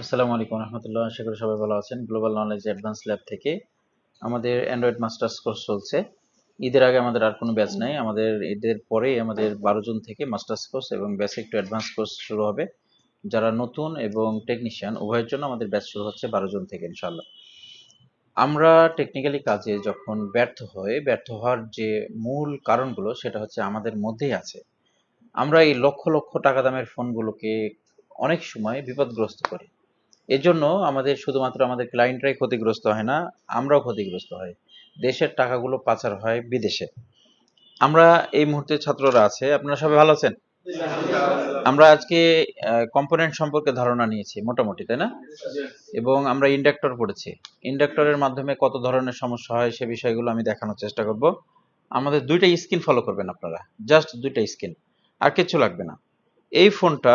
আসসালামু আলাইকুম রহমতুল্লাহ, আশা করি সবাই ভালো আছেন। গ্লোবাল নলেজ অ্যাডভান্স ল্যাব থেকে আমাদের অ্যান্ড্রয়েড মাস্টার্স কোর্স চলছে। ঈদের আগে আমাদের আর কোনো ব্যাচ নাই। আমাদের ঈদের পরেই আমাদের বারো জুন থেকে মাস্টার্স কোর্স এবং বেসিক টু অ্যাডভান্স কোর্স শুরু হবে। যারা নতুন এবং টেকনিশিয়ান উভয়ের জন্য আমাদের ব্যাচ শুরু হচ্ছে বারো জুন থেকে ইনশাল্লাহ আমরা টেকনিক্যালি কাজে যখন ব্যর্থ হই, ব্যর্থ হওয়ার যে মূল কারণগুলো, সেটা হচ্ছে আমাদের মধ্যেই আছে। আমরা এই লক্ষ লক্ষ টাকা দামের ফোনগুলোকে অনেক সময় বিপদগ্রস্ত করি। এজন্য আমাদের শুধুমাত্র আমাদের ক্লায়েন্টরাই ক্ষতিগ্রস্ত হয় না, আমরাও ক্ষতিগ্রস্ত হই দেশের টাকাগুলো পাচার হয় বিদেশে। আমরা এই মুহূর্তে ছাত্ররা আছে, আপনারা সবাই ভালো আছেন? আমরা আজকে কম্পোনেন্ট সম্পর্কে ধারণা নিয়েছি, মোটামুটি, তাই না? এবং আমরা ইন্ডাক্টর পড়েছি। ইন্ডাক্টরের মাধ্যমে কত ধরনের সমস্যা হয় সে বিষয়গুলো আমি দেখানোর চেষ্টা করব। আমাদের দুইটা স্কিন ফলো করবেন আপনারা জাস্ট দুইটা স্কিন আর কিছু লাগবে না। এই ফোনটা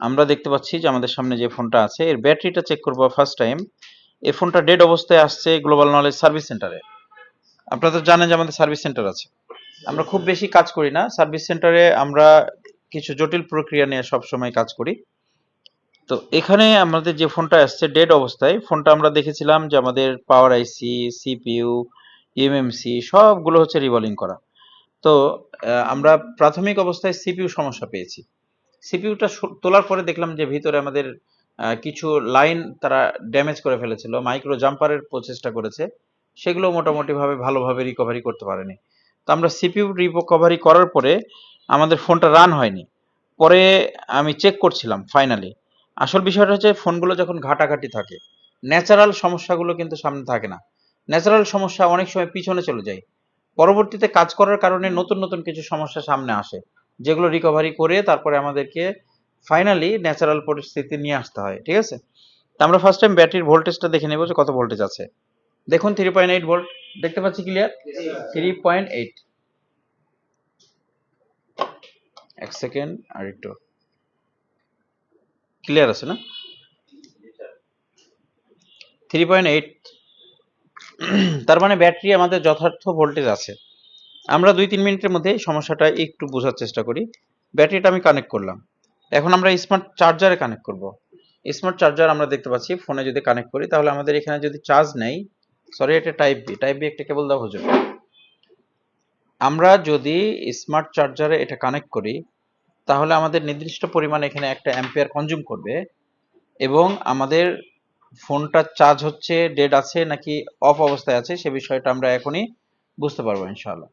আমরা দেখতে পাচ্ছি যে আমাদের সামনে যে ফোনটা আছে, এর ব্যাটারিটা চেক করব ফার্স্ট টাইম এই ফোনটা ডেড অবস্থায় আসছে গ্লোবাল নলেজ সার্ভিস সেন্টারে আপনারা তো জানেন যে আমাদের সার্ভিস সেন্টার আছে। আমরা খুব বেশি কাজ করি না। সার্ভিস সেন্টারে আমরা কিছু জটিল প্রক্রিয়া নিয়ে সব সময় কাজ করি। তো এখানে আমাদের যে ফোনটা আসছে ডেড অবস্থায়, ফোনটা আমরা দেখেছিলাম যে আমাদের পাওয়ার আইসি সিপিইউ ইএমএমসি সবগুলো হচ্ছে রিভলিং করা। তো আমরা প্রাথমিক অবস্থায় সিপিইউ সমস্যা পেয়েছি। সিপিইউটা তোলার পরে দেখলাম যে ভিতরে আমাদের কিছু লাইন তারা ড্যামেজ করে ফেলেছিল, মাইক্রো জাম্পারের প্রচেষ্টা করেছে, সেগুলো মোটামুটিভাবে ভালোভাবে রিকভারি করতে পারেনি। তো আমরা সিপিইউ রিকভারি করার পরে আমাদের ফোনটা রান হয়নি। পরে আমি চেক করছিলাম ফাইনালি আসল বিষয়টা হচ্ছে ফোনগুলো যখন ঘাটাঘাটি থাকে ন্যাচারাল সমস্যাগুলো কিন্তু সামনে থাকে না। ন্যাচারাল সমস্যা অনেক সময় পিছনে চলে যায়। পরবর্তীতে কাজ করার কারণে নতুন নতুন কিছু সমস্যা সামনে আসে। যেগুলো রিকভারি করে তারপরে আমাদেরকে ফাইনালি ন্যাচারাল পরিস্থিতি নিয়ে আসতে হয়, ঠিক আছে? তা আমরা ফার্স্ট টাইম ব্যাটারির ভোল্টেজটা দেখে নেব যে কত ভোল্টেজ আছে। দেখুন থ্রি পয়েন্ট এইট ভোল্ট দেখতে পাচ্ছি ক্লিয়ার থ্রি পয়েন্ট এইট এক সেকেন্ড আর একটু। ক্লিয়ার আছে না? থ্রি পয়েন্ট এইট তার মানে ব্যাটারি আমাদের যথার্থ ভোল্টেজ আছে। আমরা দুই তিন মিনিটের মধ্যে সমস্যাটা একটু বোঝার চেষ্টা করি। ব্যাটারিটা আমি কানেক্ট করলাম। এখন আমরা স্মার্ট চার্জারে কানেক্ট করব। স্মার্ট চার্জার আমরা দেখতে পাচ্ছি ফোনে যদি কানেক্ট করি তাহলে আমাদের এখানে যদি চার্জ নেই সরি এটা টাইপ বি টাইপ বি একটা কেবল দাও হুজুর। আমরা যদি স্মার্ট চার্জারে এটা কানেক্ট করি, তাহলে আমাদের নির্দিষ্ট পরিমাণ এখানে একটা অ্যাম্পিয়ার কনজিউম করবে এবং আমাদের ফোনটা চার্জ হচ্ছে ডেড আছে নাকি অফ অবস্থায় আছে সে বিষয়টা আমরা এখনই বুঝতে পারব ইনশাআল্লাহ।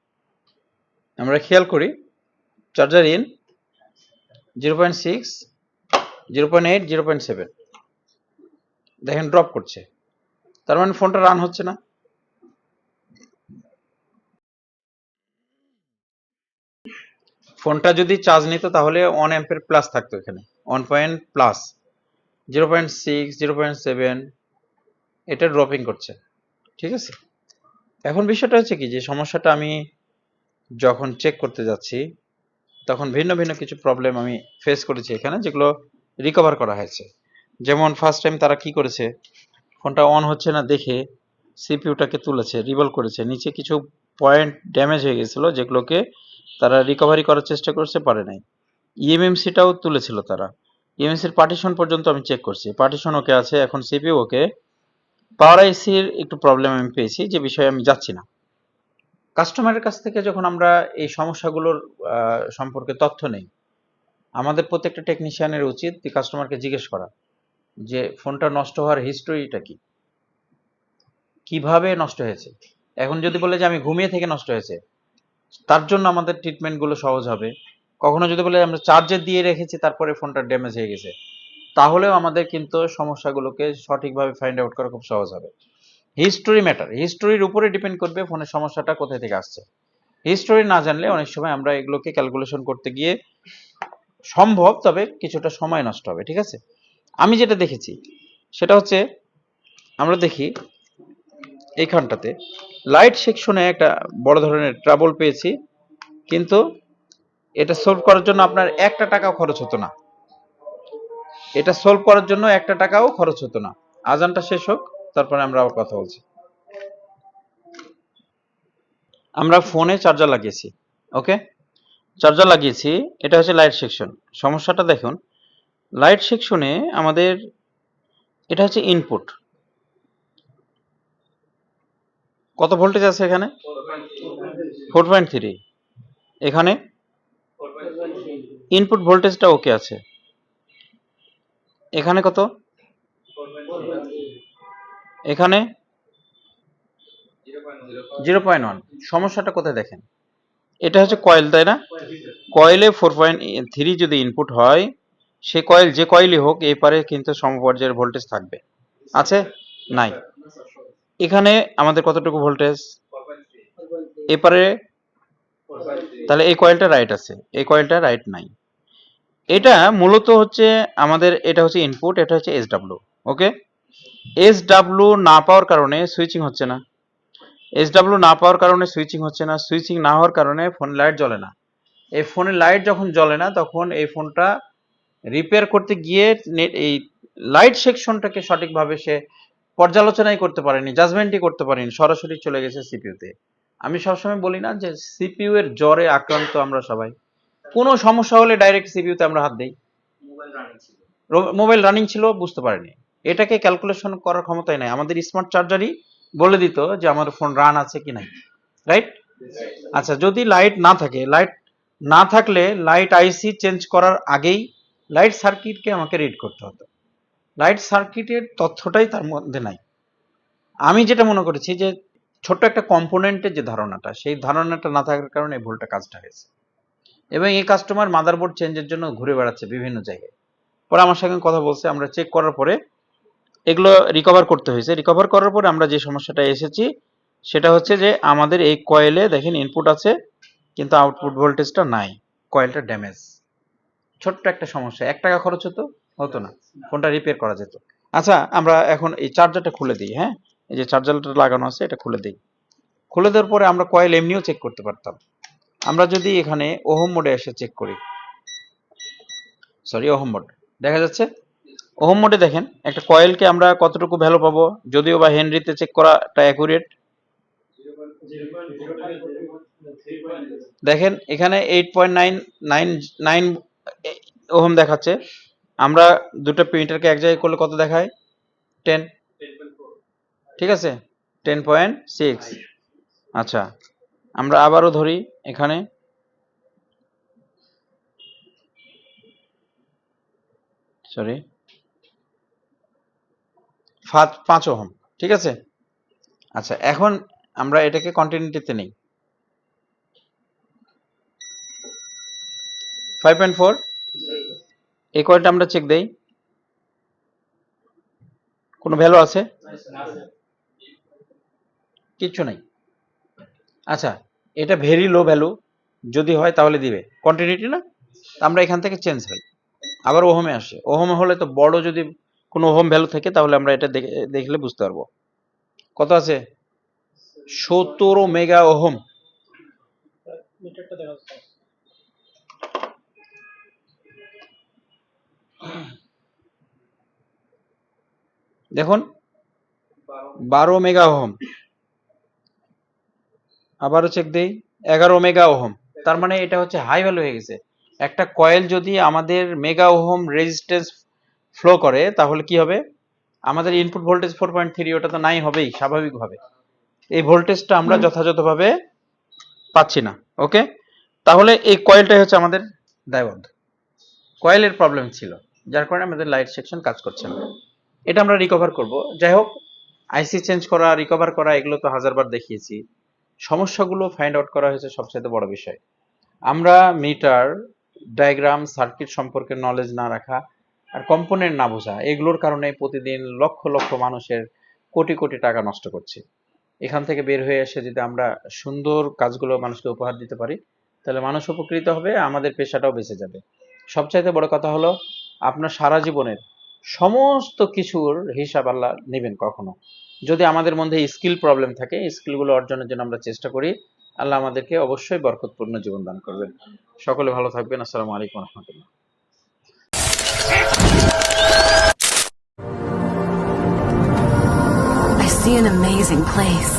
আমরা খেয়াল করি charger in zero point six zero point eight zero point seven দেখেন ড্রপ করছে। তার মানে ফোনটা রান হচ্ছে না। ফোনটা যদি চার্জ নিত তাহলে ওয়ান অ্যাম্পের প্লাস থাকতো এখানে। One point plus zero point six zero point seven এটা ড্রপিং করছে। ঠিক আছে? এখন বিষয়টা হচ্ছে কি, যে সমস্যাটা আমি যখন চেক করতে যাচ্ছি, তখন ভিন্ন ভিন্ন কিছু প্রবলেম আমি ফেস করেছি এখানে, যেগুলো রিকভার করা হয়েছে। যেমন ফার্স্ট টাইম তারা কি করেছে ফোনটা অন হচ্ছে না দেখে সিপিউটাকে তুলেছে রিভলভ করেছে, নিচে কিছু পয়েন্ট ড্যামেজ হয়ে গেছিল, যেগুলোকে তারা রিকভারি করার চেষ্টা করছে, পারে নাই। ইএমএমসিটাও তুলেছিল তারা। ইএমএমসির পার্টিশন পর্যন্ত আমি চেক করছি। পার্টিশন ওকে আছে, এখন সিপিইউ ওকে পাওয়ার আইসির একটু প্রবলেম আমি পেয়েছি, যে বিষয়ে আমি যাচ্ছি না। কাস্টমারের কাছ থেকে যখন আমরা এই সমস্যাগুলোর সম্পর্কে তথ্য নেই, আমাদের প্রত্যেকটা টেকনিশিয়ানের উচিত কাস্টমারকে জিজ্ঞেস করা যে ফোনটা নষ্ট হওয়ার হিস্টোরিটা কি? কীভাবে নষ্ট হয়েছে? এখন যদি বলে যে আমি ঘুমিয়ে থেকে নষ্ট হয়েছে, তার জন্য আমাদের ট্রিটমেন্টগুলো সহজ হবে। কখনো যদি বলে আমরা চার্জে দিয়ে রেখেছি, তারপরে ফোনটা ড্যামেজ হয়ে গেছে, তাহলেও আমাদের কিন্তু সমস্যাগুলোকে সঠিকভাবে ফাইন্ড আউট করা খুব সহজ হবে। হিস্টোরি ম্যাটার হিস্টোরির উপরে ডিপেন্ড করবে ফোনের সমস্যাটা কোথায় থেকে আসছে। হিস্টোরি না জানলে অনেক সময় আমরা এগুলোকে ক্যালকুলেশন করতে গিয়ে সম্ভব, তবে কিছুটা সময় নষ্ট হবে, ঠিক আছে? আমি যেটা দেখেছি, সেটা হচ্ছে, আমরা দেখি এইখানটাতে লাইট সেকশনে একটা বড় ধরনের ট্রাবল পেয়েছি, কিন্তু এটা সলভ করার জন্য আপনার একটা টাকাও খরচ হতো না। এটা সলভ করার জন্য একটা টাকাও খরচ হতো না। আজানটা শেষ হোক তারপরে আমরা আবার কথা বলছি। আমরা ফোনে চার্জার লাগিয়েছি, ওকে? চার্জার লাগিয়েছি, এটা হচ্ছে লাইট সেকশন সমস্যাটা দেখুন লাইট সেকশনে আমাদের, এটা হচ্ছে ইনপুট কত ভোল্টেজ আছে এখানে? ফোর পয়েন্ট থ্রি এখানে? ইনপুট ভোল্টেজটা ওকে আছে। এখানে কত? এখানে জিরো পয়েন্ট ওয়ান। সমস্যাটা কোথায় দেখেন? এটা হচ্ছে কয়েল, তাই না? কয়েলে ফোর পয়েন্ট থ্রি যদি ইনপুট হয়, সে কয়েল, যে কয়েলই হোক, এই পারে কিন্তু সমপর্যায়ের ভোল্টেজ থাকবে। আছে? নাই। এখানে আমাদের কতটুকু ভোল্টেজ এপারে তাহলে এই কয়েলটা রাইট আছে। এই কয়েলটা রাইট নাই। এটা মূলত হচ্ছে আমাদের, এটা হচ্ছে ইনপুট এটা হচ্ছে এস ওকে এস ডাব্লু না পাওয়ার কারণে সুইচিং হচ্ছে না। এস ডাব্লু না পাওয়ার কারণে সুইচিং হচ্ছে না। সুইচিং না হওয়ার কারণে ফোন লাইট জ্বলে না। এই ফোনের লাইট যখন জ্বলে না তখন এই ফোনটা রিপেয়ার করতে গিয়ে এই লাইট সেকশনটাকে সঠিকভাবে সে পর্যালোচনাই করতে পারেনি জাজমেন্টই করতে পারেনি সরাসরি চলে গেছে সিপিইউতে আমি সবসময় বলি না যে সিপিইউ এর জ্বরে আক্রান্ত আমরা সবাই। কোনো সমস্যা হলে ডাইরেক্ট সিপিইউতে আমরা হাত দিই। মোবাইল রানিং ছিল বুঝতে পারিনি। এটাকে ক্যালকুলেশন করার ক্ষমতাই নাই। আমাদের স্মার্ট চার্জারই বলে দিত যে আমার ফোন রান আছে কি নাই রাইট আচ্ছা যদি লাইট না থাকে লাইট না থাকলে লাইট আইসি চেঞ্জ করার আগেই লাইট সার্কিটকে আমাকে রিড করতে হতো। লাইট সার্কিটের তথ্যটাই তার মধ্যে নাই। আমি যেটা মনে করেছি যে ছোট্ট একটা কম্পোনেন্টের যে ধারণাটা, সেই ধারণাটা না থাকার কারণে এই ভুলটা কাজটা হয়েছে। এবং এই কাস্টমার মাদারবোর্ড চেঞ্জের জন্য ঘুরে বেড়াচ্ছে বিভিন্ন জায়গায়। পরে আমার সঙ্গে কথা বলছে, আমরা চেক করার পরে এগুলো রিকভার করতে হয়েছে। রিকভার করার পরে আমরা যে সমস্যাটা এসেছি, সেটা হচ্ছে যে আমাদের এই কয়েলে দেখেন ইনপুট আছে, কিন্তু আউটপুট ভোল্টেজটা নাই। কয়েলটা ড্যামেজ ছোট্ট একটা সমস্যা। এক টাকা খরচ হতো? হতো না। ফোনটা রিপেয়ার করা যেত। আচ্ছা আমরা এখন এই চার্জারটা খুলে দিই হ্যাঁ? এই যে চার্জারটা লাগানো আছে, এটা খুলে দিই। খুলে দেওয়ার পরে আমরা কয়েল এমনিও চেক করতে পারতাম। আমরা যদি এখানে ওহম মোডে এসে চেক করি। সরি ওহম মোড দেখা যাচ্ছে? ওহম মোডে দেখেন, একটা কয়েলকে আমরা কতটুকু ভ্যালু পাবো? যদিও বা হেনরিতে চেক করাটা অ্যাকুরেট দেখেন, এখানে eight point nine nine nine ohm দেখাচ্ছে। আমরা দুটো প্রিন্টারকে এক জায়গায় করলে কত দেখায়? টেন ঠিক আছে? টেন পয়েন্ট সিক্স আচ্ছা আমরা আবারও ধরি এখানে। সরি পাঁচ ওহম, ঠিক আছে? আচ্ছা এখন আমরা এটাকে কন্টিনিউটিতে নেই। ফাইভ পয়েন্ট ফোর এই কয়েলটা আমরা চেক দেই। কোনো ভ্যালু আছে? কিচ্ছু নাই। আচ্ছা এটা ভেরি লো ভ্যালু যদি হয় তাহলে দিবে। কন্টিনিউটি না? আমরা এখান থেকে চেঞ্জ হই আবার ওহমে আসে ওহমে হলে তো বড় যদি কোনো হোম ভ্যালু থাকে, তাহলে আমরা এটা দেখে, দেখলে বুঝতে পারব। কত আছে? সতেরো মেগা ওহম দেখুন, বারো মেগা ওহম আবারও চেক দেই, এগারো মেগা ওহম তার মানে এটা হচ্ছে হাই ভ্যালু হয়ে গেছে। একটা কয়েল যদি আমাদের মেগা ওহম রেজিস্ট্যান্স ফ্লো করে তাহলে কি হবে? আমাদের input voltage four point three ওটা তো নাই হবেই স্বাভাবিকভাবে। এই ভোল্টেজটা আমরা যথাযথভাবে পাচ্ছি না ওকে তাহলে এই কয়েলটাই হচ্ছে আমাদের দায়বদ্ধ কয়েলের প্রবলেম ছিল যার কারণে আমাদের লাইট সেকশন কাজ করছে না। এটা আমরা রিকভার করব। যাই হোক আইসি চেঞ্জ করা রিকভার করা এগুলো তো হাজারবার দেখিয়েছি। সমস্যাগুলো ফাইন্ড আউট করা হয়েছে সবচেয়ে বড় বিষয়। আমরা মিটার ডায়াগ্রাম সার্কিট সম্পর্কে নলেজ না রাখা আর কম্পোনেন্ট না বোঝা, এগুলোর কারণে প্রতিদিন লক্ষ লক্ষ মানুষের কোটি কোটি টাকা নষ্ট করছে। এখান থেকে বের হয়ে এসে যদি আমরা সুন্দর কাজগুলো মানুষকে উপহার দিতে পারি, তাহলে মানুষ উপকৃত হবে, আমাদের পেশাটাও বেঁচে যাবে। সবচাইতে বড় কথা হলো, আপনার সারা জীবনের সমস্ত কিছুর হিসাব আল্লাহ নেবেন কখনো। যদি আমাদের মধ্যে স্কিল প্রবলেম থাকে স্কিলগুলো অর্জনের জন্য আমরা চেষ্টা করি, আল্লাহ আমাদেরকে অবশ্যই বরকতপূর্ণ জীবন দান করবেন। সকলে ভালো থাকবেন, আসসালামু আলাইকুম রহমতুল্লাহ। I see an amazing place.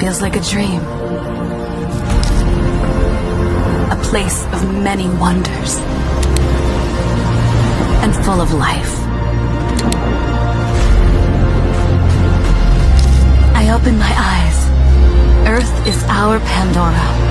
Feels like a dream. A place of many wonders. And full of life. I open my eyes. Earth is our Pandora.